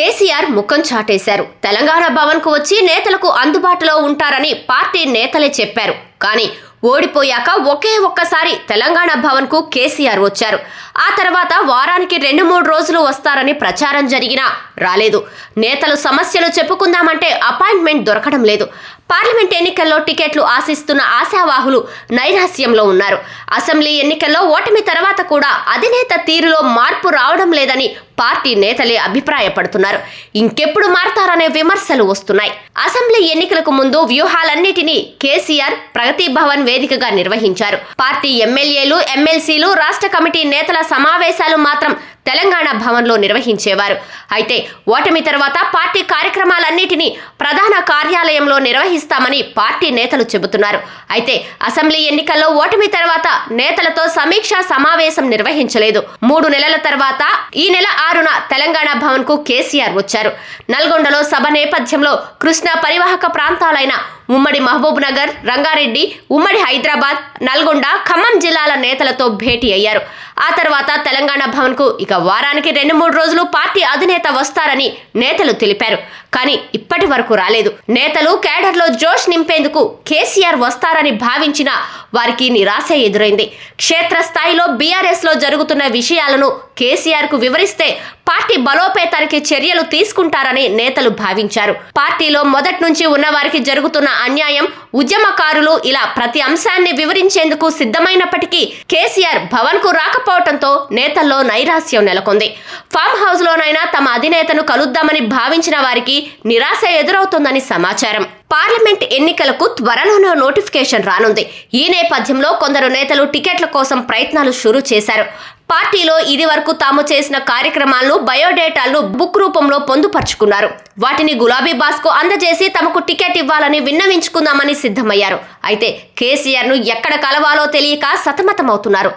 కేసీఆర్ ముఖం చాటేశారు. తెలంగాణ భవన్కు వచ్చి నేతలకు అందుబాటులో ఉంటారని పార్టీ నేతలే చెప్పారు. కానీ ఓడిపోయాక ఒకే ఒక్కసారి తెలంగాణ భవన్కు కేసీఆర్ వచ్చారు. ఆ తర్వాత వారానికి రెండు మూడు రోజులు వస్తారని ప్రచారం జరిగినా రాలేదు. నేతలు సమస్యలు చెప్పుకుందామంటే అపాయింట్మెంట్ దొరకడం లేదు. పార్లమెంట్ ఎన్నికల్లో టికెట్లు ఆశిస్తున్న ఆశావాహులు నైరాస్యంలో ఉన్నారు. అసెంబ్లీ ఎన్నికల్లో ఓటమి తర్వాత కూడా అధినేత తీరులో మార్పు రావడం లేదని పార్టీ నేతలే అభిప్రాయపడుతున్నారు. ఇంకెప్పుడు మారతారనే విమర్శలు వస్తున్నాయి. అసెంబ్లీ ఎన్నికలకు ముందు వ్యూహాలన్నిటినీ కేసీఆర్ ప్రగతి భవన్ వేదికగా నిర్వహించారు. పార్టీ ఎమ్మెల్యేలు ఎమ్మెల్సీలు రాష్ట్ర కమిటీ నేతల సమావేశాలు మాత్రం తెలంగాణ భవన్లో నిర్వహించేవారు. అయితే ఓటమి తర్వాత పార్టీ కార్యక్రమాలన్నిటినీ ప్రధాన కార్యాలయంలో నిర్వహిస్తామని పార్టీ నేతలు చెబుతున్నారు. అయితే అసెంబ్లీ ఎన్నికల్లో ఓటమి తర్వాత నేతలతో సమీక్షా సమావేశం నిర్వహించలేదు. మూడు నెలల తర్వాత ఈ నెల ఆరున తెలంగాణ భవన్కు కేసీఆర్ వచ్చారు. నల్గొండలో సభ నేపథ్యంలో కృష్ణా పరివాహక ప్రాంతాలైన ఉమ్మడి మహబూబ్ నగర్ రంగారెడ్డి ఉమ్మడి హైదరాబాద్ నల్గొండ ఖమ్మం జిల్లాల నేతలతో భేటీ అయ్యారు. ఆ తర్వాత తెలంగాణ భవన్కు ఇక వారానికి రెండు మూడు రోజులు పార్టీ అధినేత వస్తారని నేతలు తెలిపారు. కానీ ఇప్పటి వరకు రాలేదు. నేతలు కేడర్లో జోష్ నింపేందుకు కేసీఆర్ వస్తారని భావించినా వారికి నిరాశ ఎదురైంది. క్షేత్రస్థాయిలో బీఆర్ఎస్లో జరుగుతున్న విషయాలను కేసీఆర్కు వివరిస్తే పార్టీ బలోపేతానికి చర్యలు తీసుకుంటారని నేతలు భావించారు. పార్టీలో మొదటి నుంచి ఉన్న వారికి జరుగుతున్న అన్యాయం ఉద్యమకారులు ఇలా ప్రతి అంశాన్ని వివరించేందుకు సిద్ధమైనప్పటికీ కేసీఆర్ భవన్కు రాకపోవడంతో నేతల్లో నైరాస్యం నెలకొంది. ఫామ్ హౌస్ లోనైనా తమ అధినేతను కలుద్దామని భావించిన వారికి నిరాశ ఎదురవుతోందని సమాచారం. పార్లమెంట్ ఎన్నికలకు త్వరలోనే నోటిఫికేషన్ రానుంది. ఈ నేపథ్యంలో కొందరు నేతలు టికెట్ల కోసం ప్రయత్నాలు షురూ చేశారు. పార్టీలో ఇది వరకు తాము చేసిన కార్యక్రమాలను బయోడేటాలను బుక్ రూపంలో పొందుపరుచుకున్నారు. వాటిని గులాబీ బాస్కు అందజేసి తమకు టికెట్ ఇవ్వాలని విన్నవించుకుందామని సిద్ధమయ్యారు. అయితే కేసీఆర్ను ఎక్కడ కలవాలో తెలియక సతమతమవుతున్నారు.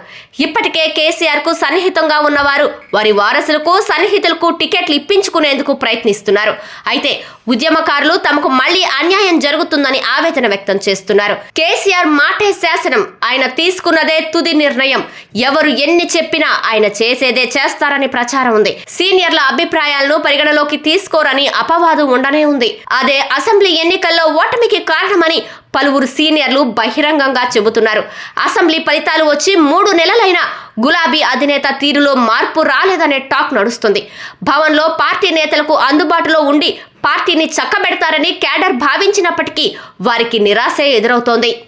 ఇప్పటికే కేసీఆర్కు సన్నిహితంగా ఉన్నవారు వారి వారసులకు సన్నిహితులకు టికెట్లు ఇప్పించుకునేందుకు ప్రయత్నిస్తున్నారు. అయితే ఉద్యమకారులు తమకు మళ్ళీ అన్యాయం జరుగుతుందని ఆవేదన వ్యక్తం చేస్తున్నారు. కేసీఆర్ మాటే శాసనం ఆయన తీసుకున్నదే తుది నిర్ణయం. ఎవరు ఎన్ని చెప్పినా ఆయన చేసేదే చేస్తారని ప్రచారం ఉంది. సీనియర్ల అభిప్రాయాలను పరిగణలోకి తీసుకోరని అపవాదం ఉండనే ఉంది. అదే అసెంబ్లీ ఎన్నికల్లో ఓటమికి కారణమని పలువురు సీనియర్లు బహిరంగంగా చెబుతున్నారు. అసెంబ్లీ ఫలితాలు వచ్చి మూడు నెలలైనా గులాబీ అధినేత తీరులో మార్పు రాలేదనే టాక్ నడుస్తుంది. భవన్లో పార్టీ నేతలకు అందుబాటులో ఉండి పార్టీని చక్కబెడతారని కేడర్ భావించినప్పటికీ వారికి నిరాశ ఎదురవుతోంది.